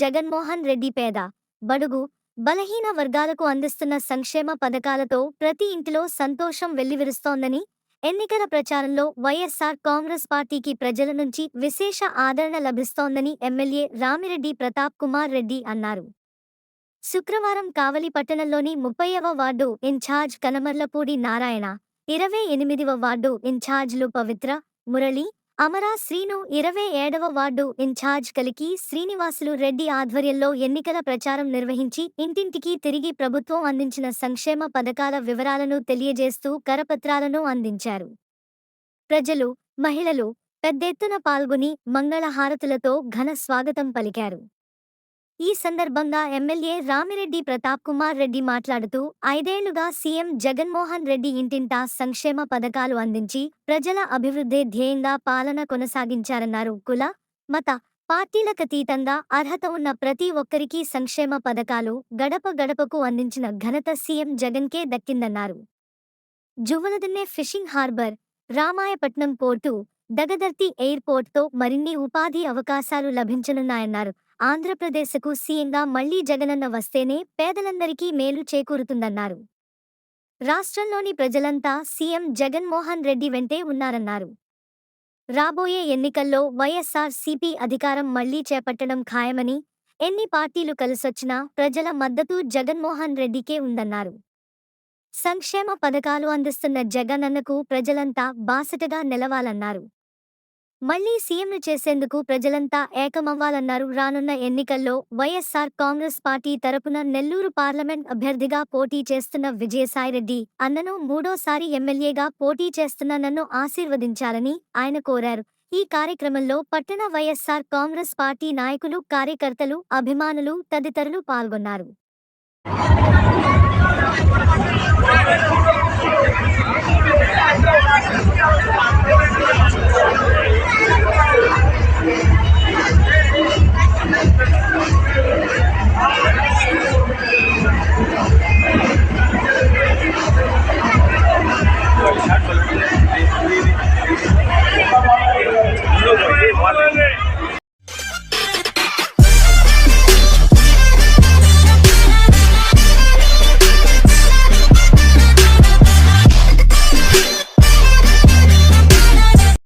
జగన్మోహన్ రెడ్డి పేద. బడుగు బలహీన వర్గాలకు అందిస్తున్న సంక్షేమ పథకాలతో ప్రతి ఇంటిలో సంతోషం వెల్లివిరుస్తోందని ఎన్నికల ప్రచారంలో వైఎస్సార్ కాంగ్రెస్ పార్టీకి ప్రజల నుంచి విశేష ఆదరణ లభిస్తోందని ఎమ్మెల్యే రామిరెడ్డి ప్రతాప్ కుమార్ రెడ్డి అన్నారు. శుక్రవారం కావలి పట్టణంలోని ముప్పైవ వార్డు ఇన్ఛార్జ్ కనమర్లపూడి నారాయణ ఇరవై ఎనిమిదివ వార్డు ఇన్ఛార్జ్లు పవిత్ర మురళి అమరా శ్రీను ఇరవై ఏడవ వార్డు ఇన్ఛార్జ్ కలికి శ్రీనివాసులు రెడ్డి ఆధ్వర్యంలో ఎన్నికల ప్రచారం నిర్వహించి ఇంటింటికి తిరిగి ప్రభుత్వం అందించిన సంక్షేమ పథకాల వివరాలను తెలియజేస్తూ కరపత్రాలను అందించారు. ప్రజలు మహిళలు పెద్దెత్తున పాల్గొని మంగళహారతులతో ఘన స్వాగతం పలికారు. ఈ సందర్భంగా ఎమ్మెల్యే రామిరెడ్డి ప్రతాప్ కుమార్ రెడ్డి మాట్లాడుతూ ఐదేళ్ళుగా సీఎం జగన్మోహన్ రెడ్డి ఇంటింటా సంక్షేమ పథకాలు అందించి ప్రజల అభివృద్ధి ధ్యేయంగా పాలన కొనసాగించారన్నారు. కుల మత పార్టీలకతీతంగా అర్హత ఉన్న ప్రతి ఒక్కరికీ సంక్షేమ పథకాలు గడప గడపకు అందించిన ఘనత సీఎం జగన్కే దక్కిందన్నారు. Juvvaladinne fishing harbour Ramayapatnam port Dagadarthi ఎయిర్పోర్ట్తో మరిన్ని ఉపాధి అవకాశాలు లభించనున్నాయన్నారు. ఆంధ్రప్రదేశ్కు సీఎంగా మళ్ళీ జగనన్న వస్తేనే పేదలందరికీ మేలు చేకూరుతుందన్నారు. రాష్ట్రంలోని ప్రజలంతా సీఎం జగన్మోహన్ రెడ్డి వెంటే ఉన్నారన్నారు. రాబోయే ఎన్నికల్లో వైఎస్సార్ సిపి అధికారం మళ్ళీ చేపట్టడం ఖాయమని ఎన్ని పార్టీలు కలిసొచ్చినా ప్రజల మద్దతు జగన్మోహన్ రెడ్డికే ఉందన్నారు. సంక్షేమ పథకాలు అందిస్తున్న జగనన్నకు ప్రజలంతా బాసటగా నిలవాలన్నారు. మళ్ళీ సీఎంను చేసేందుకు ప్రజలంతా ఏకమవ్వాలన్నారు. రానున్న ఎన్నికల్లో వైఎస్సార్ కాంగ్రెస్ పార్టీ తరపున నెల్లూరు పార్లమెంట్ అభ్యర్థిగా పోటీ చేస్తున్న విజయసాయిరెడ్డి అన్నను మూడోసారి ఎమ్మెల్యేగా పోటీ చేస్తున్న నన్ను ఆశీర్వదించాలని ఆయన కోరారు. ఈ కార్యక్రమంలో పట్టణ వైఎస్సార్ కాంగ్రెస్ పార్టీ నాయకులు కార్యకర్తలు అభిమానులు తదితరులు పాల్గొన్నారు.